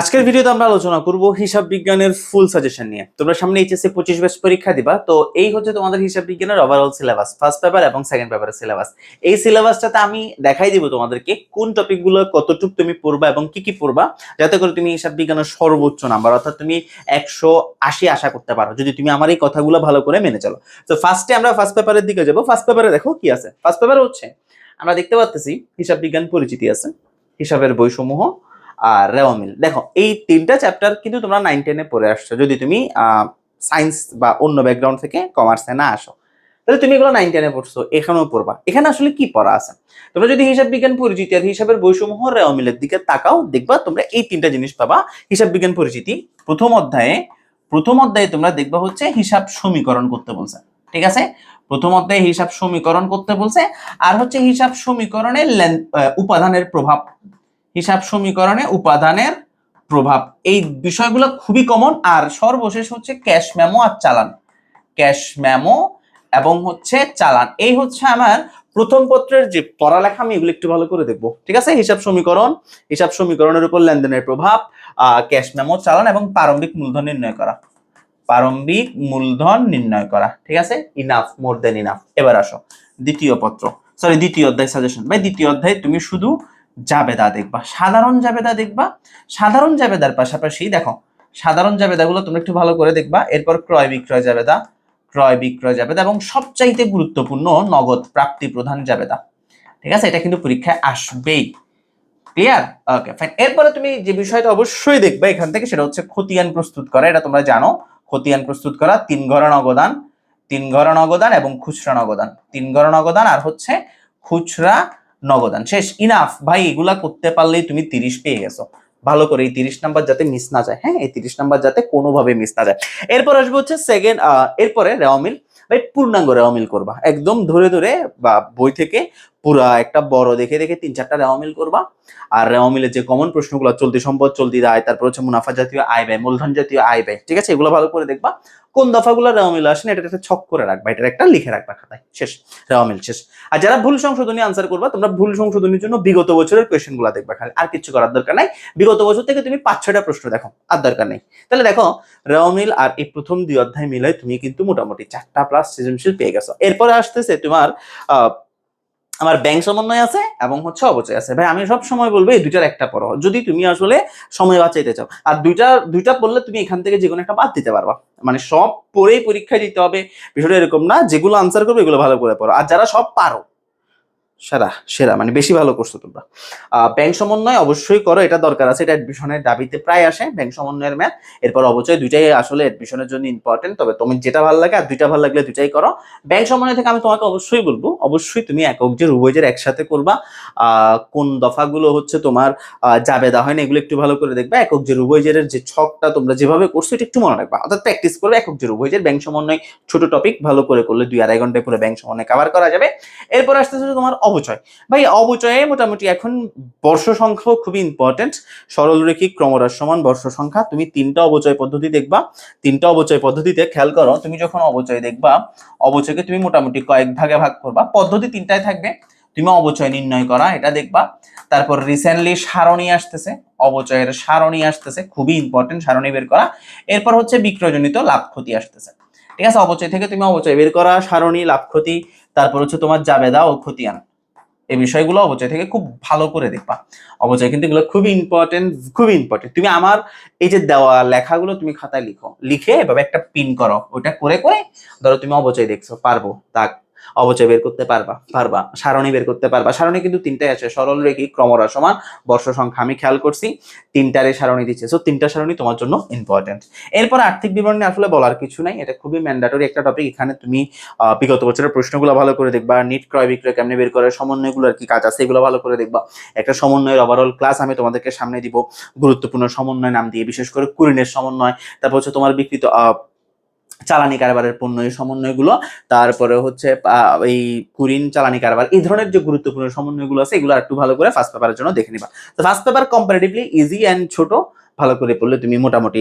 আজকের ভিডিওতে আমরা আলোচনা করব হিসাব বিজ্ঞানের ফুল সাজেশন নিয়ে। তোমরা সামনে এইচএসসি পঁচিশ ব্যাচ পরীক্ষা দিবা, তো এই হচ্ছে তোমাদের হিসাব বিজ্ঞানের ওভারঅল সিলেবাস ফার্স্ট পেপার এবং সেকেন্ড পেপারের সিলেবাস এই সিলেবাসটাতে আমি দেখাই দিব তোমাদেরকে কোন টপিকগুলো কতটুক তুমি পড়বা এবং কি কি পড়বা, যাতে করে তুমি হিসাব বিজ্ঞানের সর্বোচ্চ নাম্বার অর্থাৎ তুমি একশো আশি আশা করতে পারো, যদি তুমি আমার এই কথাগুলো ভালো করে মেনে চলো। তো ফার্স্টে আমরা ফার্স্ট পেপারের দিকে যাব ফার্স্ট পেপারে দেখো কি আছে। ফার্স্ট পেপারে হচ্ছে, আমরা দেখতে পাচ্ছি হিসাব বিজ্ঞান পরিচিতি আছে, হিসাবের বইসমূহ। আর রেওয়ামিল দেখো, এই তিনটা চ্যাপ্টার কিন্তু তোমরা নাইন টেনে পড়ে আসছো। যদি তুমি সায়েন্স বা অন্য ব্যাকগ্রাউন্ড থেকে কমার্সে না আসো, তাহলে তুমি এগুলো নাইন টেনে পড়ছো, এখানেও পড়বা। এখানে আসলে কি পড়া আছে? তোমরা যদি হিসাব বিজ্ঞান, পরিচিতি আর হিসাবের বৈষম্য রেওয়ামিলের দিকে তাকাও, দেখবা তোমরা এই তিনটা জিনিস পাবা। হিসাব বিজ্ঞান, পরিচিতি, প্রথম অধ্যায়ে প্রথম অধ্যায়ে তোমরা দেখবা হচ্ছে হিসাব সমীকরণ করতে বলছে। ঠিক আছে? প্রথম অধ্যায়ে হিসাব সমীকরণ করতে বলছে, আর হচ্ছে হিসাব সমীকরণের উপাদানের প্রভাব হিসাব সমীকরণে উপাদানের প্রভাব। এই বিষয়গুলো খুবই কমন আর সর্বশেষ হচ্ছে ক্যাশ মেমো আর চালান। ক্যাশ মেমো এবং হচ্ছে চালান। এই হচ্ছে আমার প্রথম পত্রের যে পড়ালেখা, আমি এগুলো একটু ভালো করে দেখব। ঠিক আছে? হিসাব সমীকরণ। হিসাব সমীকরণের উপর লেনদেনের প্রভাব ক্যাশ মেমো চালান এবং প্রারম্ভিক মূলধন নির্ণয় করা। প্রারম্ভিক মূলধন নির্ণয় করা। ঠিক আছে? ইনাফ মোর দেন ইনাফ এবার আসো। দ্বিতীয় পত্র। সরি দ্বিতীয় অধ্যায় সাজেশন ভাই, দ্বিতীয় অধ্যায় তুমি শুধু জাবেদা দেখবা, সাধারণ জাবেদা দেখবা, সাধারণ জাবেদার পাশাপাশি দেখো, সাধারণ জাবেদাগুলো তুমি একটু ভালো করে দেখবা, এরপর ক্রয় বিক্রয় জাবেদা, ক্রয় বিক্রয় জাবেদা এবং সবচাইতে গুরুত্বপূর্ণ নগদ প্রাপ্তি প্রধান জাবেদা। ঠিক আছে? এটা কিন্তু পরীক্ষায় আসবেই। ক্লিয়ার ওকে ফাইন এরপরে তুমি যে বিষয়টা অবশ্যই দেখবে এখান থেকে সেটা হচ্ছে খতিয়ান প্রস্তুত করা। এটা তোমরা জানো, খতিয়ান প্রস্তুত করা তিন ঘর নগদান তিন ঘর নগদান এবং খুচরা নগদান। তিন ঘর নগদান আর হচ্ছে খুচরা নগদান। শেষ ইনাফ ভাই, এগুলা করতে পারলেই তুমি তিরিশ পেয়ে গেছো। ভালো করে এই তিরিশ নাম্বার যাতে মিস না যায়। হ্যাঁ এই তিরিশ নাম্বার যাতে কোনোভাবে মিস না যায়। এরপর আসবে হচ্ছে সেকেন্ড এরপরে রেওয়ামিল ভাই, পূর্ণাঙ্গ রেওয়ামিল করবা। একদম ধরে ধরে বা বই থেকে পুরা একটা বড় দেখে দেখে তিন চারটা রেওয়ামিল করবা। আর রেওয়ামিলের যে কমন প্রশ্নগুলো চলতি সম্পদ চলতি আয় তারপর হচ্ছে মুনাফা জাতীয় আয় ব্যয় মূলধন জাতীয় আয় ব্যয় ঠিক আছে? এগুলো ভালো করে দেখবা। কোন দফাগুলো রেওয়ামিল আসেন এটা একটা ছক করে রাখবা এটা একটা লিখে রাখবা খাতায়। শেষ রেওয়ামিল শেষ। আর যারা ভুল সংশোধনী আনসার করবা তোমরা ভুল সংশোধনীর জন্য বিগত বছরের কোয়েশ্চেনগুলা দেখবা খালি আর কিছু করার দরকার নাই। বিগত বছর থেকে তুমি পাঁচ ছয়টা প্রশ্ন দেখো আর দরকার নেই। তাহলে দেখো রেওয়ামিল আর এই প্রথম দুই অধ্যায় মিলে তুমি কিন্তু মোটামুটি চারটা প্লাস সৃজনশীল পেয়ে গেছো। এরপরে আসতেছে তোমার আহ, আমার ব্যাংক সমন্বয় আছে এবং হচ্ছে অবচয় আছে। ভাই, আমি সব সময় বলব এই দুইটার একটা পড়ো। যদি তুমি আসলে সময় বাঁচাইতে চাও, আর দুইটা দুইটা পড়লে তুমি এখান থেকে যে কোনো একটা বাদ দিতে পারবা। মানে সব পড়েই পরীক্ষা দিতে হবে। বিষয়টা এরকম না, যেগুলো আনসার করবে, এগুলো ভালো করে পড়ো। আর যারা সব পারো সেরা সেরা মানে বেশি ভালো করছ তোমরা। ব্যাংক সমন্বয় অবশ্যই করো এটা দরকার আছে এটা অ্যাডমিশনের দাবিতে প্রায় আসে ব্যাংক সমন্বয়ের ম্যাথ এরপর অবশ্যই দুইটাই আসলে অ্যাডমিশনের জন্য ইম্পর্টেন্ট তবে তুমি যেটা ভালো লাগে আর দুইটা ভালো লাগলে দুইটাই করো। ব্যাংক সমন্বয় থেকে আমি তোমাকে অবশ্যই বলব অবশ্যই তুমি একক যে উভয়ের একসাথে করবা কোন দফাগুলো হচ্ছে তোমার আহ, জাবেদা হয় না এগুলো একটু ভালো করে দেখবা। একক যে উভয়ের যে ছকটা তোমরা যেভাবে করছ এটা একটু মনে রাখবা। অর্থাৎ প্র্যাকটিস করবে একক যে উভয়ের ব্যাংক সমন্বয় ছোট টপিক ভালো করে করলে দুই আড়াই ঘন্টায় পুরো ব্যাংক সমন্বয় কভার করা যাবে। এরপর আসতেছে তোমার অবচয়। ভাই, অবচয়ে মোটামুটি এখন বর্ষ সংখ্যাও খুবই ইম্পর্টেন্ট সরলরেখিক ক্রমহ্রাসমান বর্ষ সংখ্যা। তুমি তিনটা অবচয় পদ্ধতি দেখবা। তিনটা অবচয় পদ্ধতিতে খেয়াল করো, তুমি যখন অবচয় দেখবা, অবচয়কে তুমি মোটামুটি কয়েক ভাগে ভাগ করবা। পদ্ধতি তিনটায় থাকবে। তুমি অবচয় নির্ণয় করা, এটা দেখবা। তারপর রিসেন্টলি সারণী আসতেছে। অবচয়ের সারণী আসতেছে। খুবই ইম্পর্টেন্ট সারণী বের করা। এরপর হচ্ছে বিক্রয়জনিত লাভ ক্ষতি আসতেছে। ঠিক আছে? অবচয় থেকে তুমি অবচয় বের করা, সারণী, লাভ ক্ষতি। তারপর হচ্ছে তোমার জাবেদা ও খতিয়ান। এই বিষয়গুলো অবচয় থেকে খুব ভালো করে দেখবা। অবচয় কিন্তু এগুলো খুবই ইম্পর্টেন্ট খুবই ইম্পর্টেন্ট তুমি আমার এই যে দেওয়া লেখাগুলো তুমি খাতায় লিখো। লিখে এভাবে একটা পিন করো। ওটা করে করে ধরো তুমি অবচয় দেখছ, পারব। তাক অবচয় বের করতে পারবা পারবা, সারণী বের করতে পারবা। সারণী কিন্তু তিনটাই আছে, সরল রেখি ক্রমরা সমান, বর্ষ সংখ্যা আমি খেয়াল করছি, তিনটারে সারণী দিচ্ছে। সো তিনটা সারণী তোমার জন্য ইম্পর্টেন্ট এরপর আর্থিক বিবরণী আসলে বলার কিছু নাই, এটা খুবই ম্যান্ডাটরি একটা টপিক এখানে তুমি বিগত বছরের প্রশ্নগুলো ভালো করে দেখবা নিট ক্রয়, বিক্রয় কেমনে বের করে, সমন্বয়গুলো আর কি কাজ আছে, এগুলো ভালো করে দেখবা। একটা সমন্বয়ের ওভারঅল ক্লাস আমি তোমাদেরকে সামনে দিব, গুরুত্বপূর্ণ সমন্বয় নাম দিয়ে, বিশেষ করে কুরিনের সমন্বয়, তারপর হচ্ছে তোমার বিকৃত চালানি কারবারের পণ্য, এই সমন্বয়গুলো। তারপরে হচ্ছে এই কুরিন চালানি কারবার, এই ধরনের যে গুরুত্বপূর্ণ সমন্বয়গুলো আছে, এগুলো একটু ভালো করে ফার্স্ট পেপারের জন্য দেখে নিবা। তো first paper comparatively easy and ছোট। ভালো করে পড়লে তুমি মোটামুটি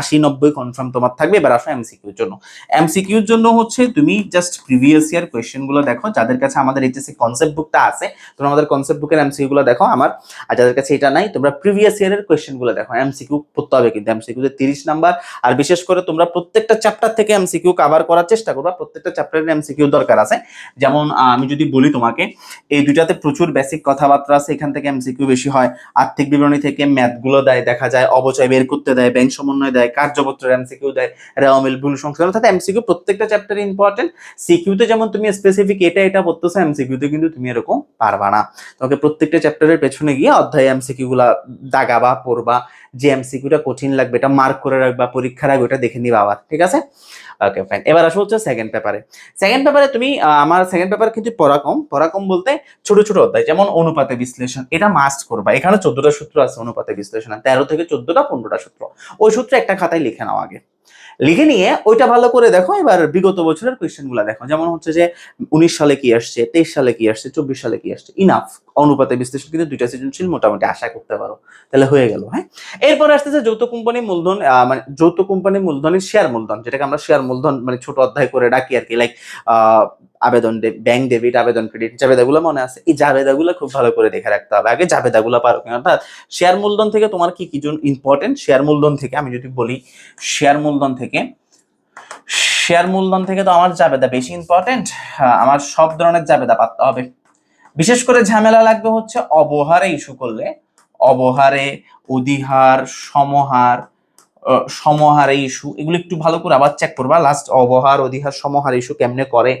আশি নব্বই কনফার্ম তোমার থাকবে। এবার আসো এমসিকিউর জন্য। এমসিকিউর জন্য হচ্ছে তুমি জাস্ট প্রিভিয়াস ইয়ার কোয়েশ্চেনগুলো দেখো, যাদের কাছে আমাদের এইচএসসি কনসেপ্ট বুকটা আছে, তোমরা আমাদের কনসেপ্ট বুকের এমসিকিউ গুলো দেখো আমার। আর যাদের কাছে এটা নাই, তোমরা প্রিভিয়াস ইয়ারের কোয়েশ্চেনগুলো দেখো। এমসিকিউ পড়তে হবে কিন্তু। এমসিকিউ তে তিরিশ নাম্বার আর বিশেষ করে তোমরা প্রত্যেকটা চ্যাপ্টার থেকে এমসিকিউ কভার করার চেষ্টা করবা। প্রত্যেকটা চ্যাপ্টারের এমসিকিউ দরকার আছে। যেমন আমি যদি বলি তোমাকে, এই দুইটাতে প্রচুর বেসিক কথাবার্তা আছে। এখান থেকে এমসিকিউ বেশি হয়। আর্থিক বিবরণী থেকে ম্যাথগুলো দেয়, দেখা যায়। অবচয় বের করতে দেয় ব্যাংক সমন্বয় দেয়, কার্যপত্রের এমসিকিউ দেয় রেওয়ামিল ভুল সংশোধন, অর্থাৎ এমসিকিউ প্রত্যেকটা চ্যাপ্টার ইম্পর্টেন্ট সিকিউতে যেমন তুমি স্পেসিফিক এটা এটা পড়তেছো এমসিকিউতে কিন্তু তুমি এরকম পারবা না। তোমাকে প্রত্যেকটা চ্যাপ্টারের পেছনে গিয়ে অধ্যায় এমসিকিউ গুলা দাগাবা, পড়বা। যে এমসিকিউটা কঠিন লাগবে, এটা মার্ক করে রাখবা পরীক্ষার আগে ওটা দেখে নিবা আবার, ঠিক আছে? ওকে ফাইন এবার আসো হচ্ছে সেকেন্ড পেপারে সেকেন্ড পেপারে তুমি আমার সেকেন্ড পেপার কিন্তু পড়া কম পড়া কম বলতে ছোট ছোট অধ্যায়, যেমন অনুপাতে বিশ্লেষণ, এটা মাস্ট করবা। এখানে চোদ্দটা সূত্র আছে অনুপাতে বিশ্লেষণ তেরো থেকে চোদ্দটা পনেরোটা সূত্র। ওই সূত্র একটা খাতায় লিখে নাও আগে। লিখে নিয়ে ওইটা ভালো করে দেখো, এবার বিগত বছরের কোয়েশ্চেনগুলা দেখো। যেমন হচ্ছে যে, উনিশ সালে কি আসছে, তেইশ সালে কি আসছে, চব্বিশ সালে কি আসছে ইনাফ অনুপাতে বিশ্লেষণ কিন্তু দুইটা সৃজনশীল মোটামুটি আশা করতে পারো। তাহলে হয়ে গেল হ্যাঁ? এরপরে আসতেছে যৌথ কোম্পানি মূলধন মানে যৌথ কোম্পানি মূলধনের শেয়ার মূলধন, যেটাকে আমরা শেয়ার মূলধন মানে ছোট অধ্যায় করে ডাকি আর কি লাইক আবেদন ব্যাংক ডেবিট আবেদন ক্রেডিট জাবেদাগুলো মনে আছে? এই জাবেদাগুলো খুব ভালো করে দেখে রাখতে হবে। আগে জাবেদাগুলো পারো কিনা? অর্থাৎ শেয়ার মূলধন থেকে তোমার কি কি ইম্পর্টেন্ট শেয়ার মূলধন থেকে, আমি যদি বলি শেয়ার মূলধন থেকে শেয়ার মূলধন থেকে তো আমার জাবেদা বেশি ইম্পর্টেন্ট আমার সব ধরনের জাবেদা পাততে হবে। বিশেষ করে ঝামেলা লাগবে হচ্ছে অবহারে ইস্যু করলে। অবহারে, অধিহার, সমহার সমহারে ইস্যু, এগুলো একটু ভালো করে আবার চেক করবা। লাস্ট অবহার, অধিহার, সমহার ইস্যু কেমনে করে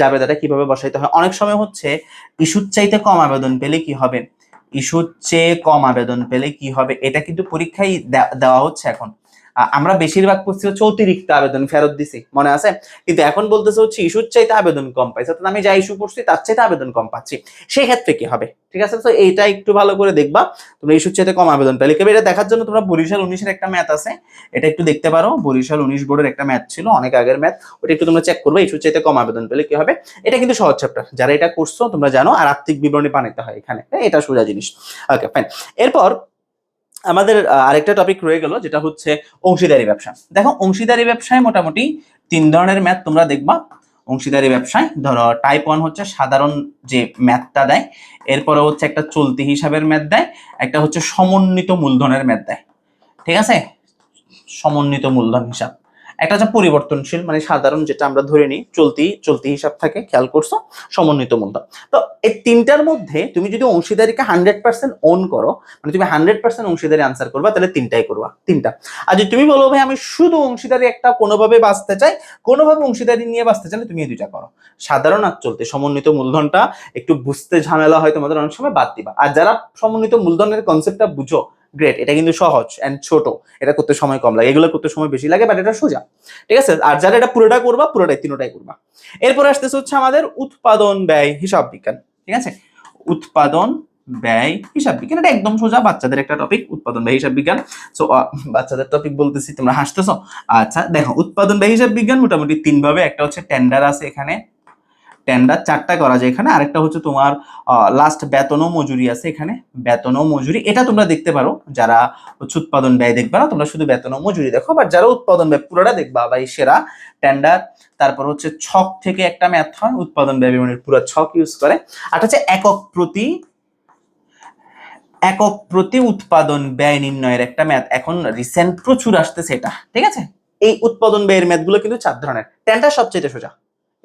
জাবেদাটা কীভাবে বসাইতে হয়। অনেক সময় হচ্ছে ইস্যুর চাইতে কম আবেদন পেলে কি হবে? ইস্যুর চেয়ে কম আবেদন পেলে কি হবে? এটা কিন্তু পরীক্ষায় দেওয়া হচ্ছে এখন। আমরা বেশিরভাগ করছি হচ্ছে অতিরিক্ত আবেদন ফেরত দিছি, মনে আছে? কিন্তু এখন বলতেছে হচ্ছে ইস্যুর চাইতে আবেদন কম পাইছে, অর্থাৎ আমি যা ইস্যু করছি তার চাইতে আবেদন কম পাচ্ছি। সেই ক্ষেত্রে কি হবে? ঠিক আছে? তো এইটা একটু ভালো করে দেখবা, তোমরা ইস্যুর চাইতে কম আবেদন কেবে এটা দেখার জন্য তোমরা বরিশাল উনিশের একটা ম্যাথ আছে, এটা একটু দেখতে পারো। বরিশাল উনিশ বোর্ডের একটা ম্যাথ ছিল, অনেক আগের ম্যাথ ওটা একটু তোমরা চেক করবে ইস্যুর চাইতে কম আবেদন পেলে কি হবে। এটা কিন্তু সহজ চ্যাপ্টার যারা এটা করছ তোমরা জানো, আর আর্থিক বিবরণী বানাইতে হয় এখানে এটা সোজা জিনিস। ওকে ফাইন এরপর আমাদের আরেকটা টপিক রয়ে গেল, যেটা হচ্ছে অংশীদারি ব্যবসা। দেখো, অংশীদারি ব্যবসায় মোটামুটি তিন ধরনের ম্যাথ তোমরা দেখবা। অংশীদারি ব্যবসায়, ধরো টাইপ ওয়ান হচ্ছে সাধারণ যে ম্যাথটা দেয় এরপরে হচ্ছে একটা চলতি হিসাবের ম্যাথ দেয়, একটা হচ্ছে সমন্বিত মূলধনের ম্যাথ দেয়। ঠিক আছে? সমন্বিত মূলধন হিসাব। একটা হচ্ছে পরিবর্তনশীল মানে সাধারণ যেটা আমরা ধরে নিই, চলতি চলতি হিসাব থাকে, খেয়াল করছ? সমন্বিত মূলধন। তো এই তিনটার মধ্যে তুমি যদি অংশীদারিকে হান্ড্রেড পার্সেন্ট অন করো মানে তুমি হান্ড্রেড পার্সেন্ট অংশীদারি আনসার করবা, তাহলে তিনটাই করবা, তিনটা। আর যদি তুমি বলো, ভাই, আমি শুধু অংশীদারি একটা কোনোভাবে বাঁচতে চাই, কোনোভাবে অংশীদারি নিয়ে বাঁচতে চাইলে তুমি এই দুইটা করো। সাধারণ আর চলতে, সমন্বিত মূলধনটা একটু বুঝতে ঝামেলা হয় তোমাদের, অনেক সময় বাদ দিবা। আর যারা সমন্বিত মূলধনের কনসেপ্টটা বুঝো গ্রেট এটা কিন্তু সহজ অ্যান্ড ছোট। এটা করতে সময় কম লাগে। এগুলো করতে সময় বেশি লাগে বাট এটা সোজা। ঠিক আছে? আর যারা এটা পুরোটা করবা, পুরোটাই, তিনোটাই করবা। এরপর আসতেছে হচ্ছে আমাদের উৎপাদন ব্যয় হিসাব বিজ্ঞান। ঠিক আছে? উৎপাদন ব্যয় হিসাব বিজ্ঞান, এটা একদম সোজা। বাচ্চাদের একটা টপিক উৎপাদন ব্যয় হিসাব বিজ্ঞান। সো বাচ্চাদের টপিক বলতেছি, তোমরা হাসতেছো? আচ্ছা দেখো, উৎপাদন ব্যয় হিসাব বিজ্ঞান মোটামুটি তিন ভাবে একটা হচ্ছে টেন্ডার আছে এখানে টেন্ডার চারটা করা যায় এখানে। আরেকটা হচ্ছে তোমার লাস্ট বেতন ও মজুরি আছে এখানে। বেতন ও মজুরি। এটা তোমরা দেখতে পারো। যারা হচ্ছে উৎপাদন ব্যয় দেখবে না, তোমরা শুধু বেতন মজুরি দেখো। বাট যারা উৎপাদন ব্যয় পুরোটা দেখবা বা এই সেরা টেন্ডার তারপর হচ্ছে ছক থেকে একটা ম্যাথ হয়, উৎপাদন ব্যয় বিবরণীর পুরো ছক ইউজ করে। আর হচ্ছে একক প্রতি একক প্রতি উৎপাদন ব্যয় নির্ণয়ের একটা ম্যাথ এখন রিসেন্ট প্রচুর আসতেছে এটা, ঠিক আছে? এই উৎপাদন ব্যয়ের ম্যাথগুলো কিন্তু চার ধরনের। টেন্ডার সবচেয়ে সোজা।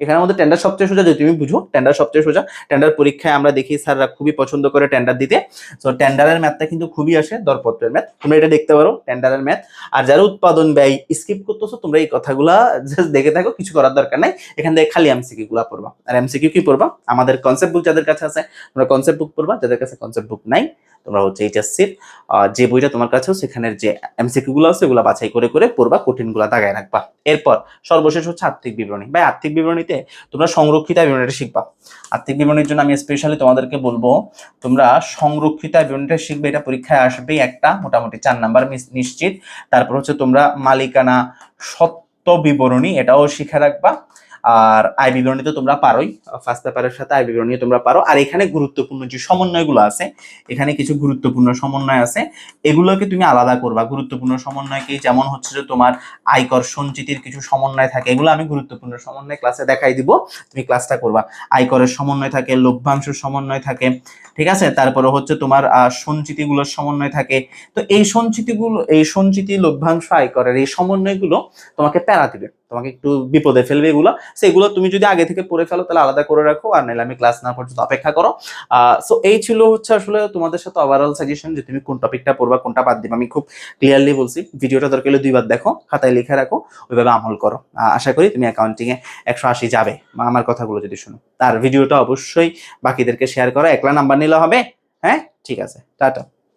এখানের মধ্যে টেন্ডার সবচেয়ে সোজা, যদি তুমি বুঝো টেন্ডার সবচেয়ে সোজা। টেন্ডার পরীক্ষায় আমরা দেখি স্যাররা খুবই পছন্দ করে টেন্ডার দিতে। তো টেন্ডারের ম্যাথটা কিন্তু খুবই আসে, দরপত্রের ম্যাথ তোমরা এটা দেখতে পারো টেন্ডারের ম্যাথ আর যারা উৎপাদন ব্যয় স্কিপ করতেছো, তোমরা এই কথাগুলা জাস্ট দেখে থাকো, কিছু করার দরকার নাই। এখান থেকে খালি এমসিকিউ গুলা পড়বা। আর এমসিকিউ কি পড়বা? আমাদের কনসেপ্ট বুক যাদের কাছে আছে, তোমরা কনসেপ্ট বুক পড়বা, যাদের কাছে কনসেপ্ট বুক নাই। তোমরা হচ্ছে এইচএসসির যে বইটা তোমার কাছে আছে, সেখানের যে এমসিকিউ গুলো আছে ওগুলো বাছাই করে করে পড়বা কঠিনগুলা দাগায় রাখবা। এরপর সর্বশেষ হচ্ছে আর্থিক বিবরণী। ভাই আর্থিক বিবরণীতে তোমরা সংরক্ষিত বিবরণীটা শিখবা। আর্থিক বিবরণীর জন্য আমি স্পেশালি তোমাদেরকে বলব তোমরা সংরক্ষিত বিবরণীটা শিখবে। এটা পরীক্ষায় আসবেই একটা মোটামুটি চার নাম্বার নিশ্চিত। তারপর হচ্ছে তোমরা মালিকানা সত্য বিবরণী এটাও শিখে রাখবা। আর আয় বিবরণী তো তোমরা পারোই। ফার্স্ট পেপারের সাথে আয় বিবরণী তোমরা পারো। আর এখানে গুরুত্বপূর্ণ যে সমন্বয়গুলো আছে, এখানে কিছু গুরুত্বপূর্ণ সমন্বয় আছে। এগুলোকে তুমি আলাদা করবা। গুরুত্বপূর্ণ সমন্বয় কি যেমন হচ্ছে যে তোমার আয়কর সঞ্চিতির কিছু সমন্বয় থাকে, এগুলো আমি গুরুত্বপূর্ণ সমন্বয় ক্লাসে দেখাই দিব। তুমি ক্লাসটা করবা। আয়করের সমন্বয় থাকে, লভ্যাংশের সমন্বয় থাকে, ঠিক আছে? তারপরে হচ্ছে তোমার সঞ্চিতিগুলোর সমন্বয় থাকে। তো এই সঞ্চিতিগুলো, এই সঞ্চিতি, লভ্যাংশ, আয়করের এই সমন্বয়গুলো তোমাকে প্যারা দিবে। তোমাকে একটু বিপদে ফেলবে এগুলো। সেগুলো তুমি যদি আগে থেকে পড়ে ফেলো, তাহলে আলাদা করে রাখো, আর নাহলে আমি ক্লাস না পর্যন্ত অপেক্ষা করো। সো এই ছিল হচ্ছে আসলে তোমাদের সাথে ওভারঅল সাজেশন যে তুমি কোন টপিকটা পড়বা, কোনটা বাদ দিবা। আমি খুব ক্লিয়ারলি বলছি, ভিডিওটা দরকার হলে দুইবার দেখো, খাতায় লিখে রাখো, ওইভাবে আমল করো। আশা করি তুমি অ্যাকাউন্টিং এ একশো আশি যাবে আমার কথাগুলো যদি শুনো। তার ভিডিওটা অবশ্যই বাকিদেরকে শেয়ার করো, একলা নাম্বার নিলে হবে। হ্যাঁ? ঠিক আছে, টাটা।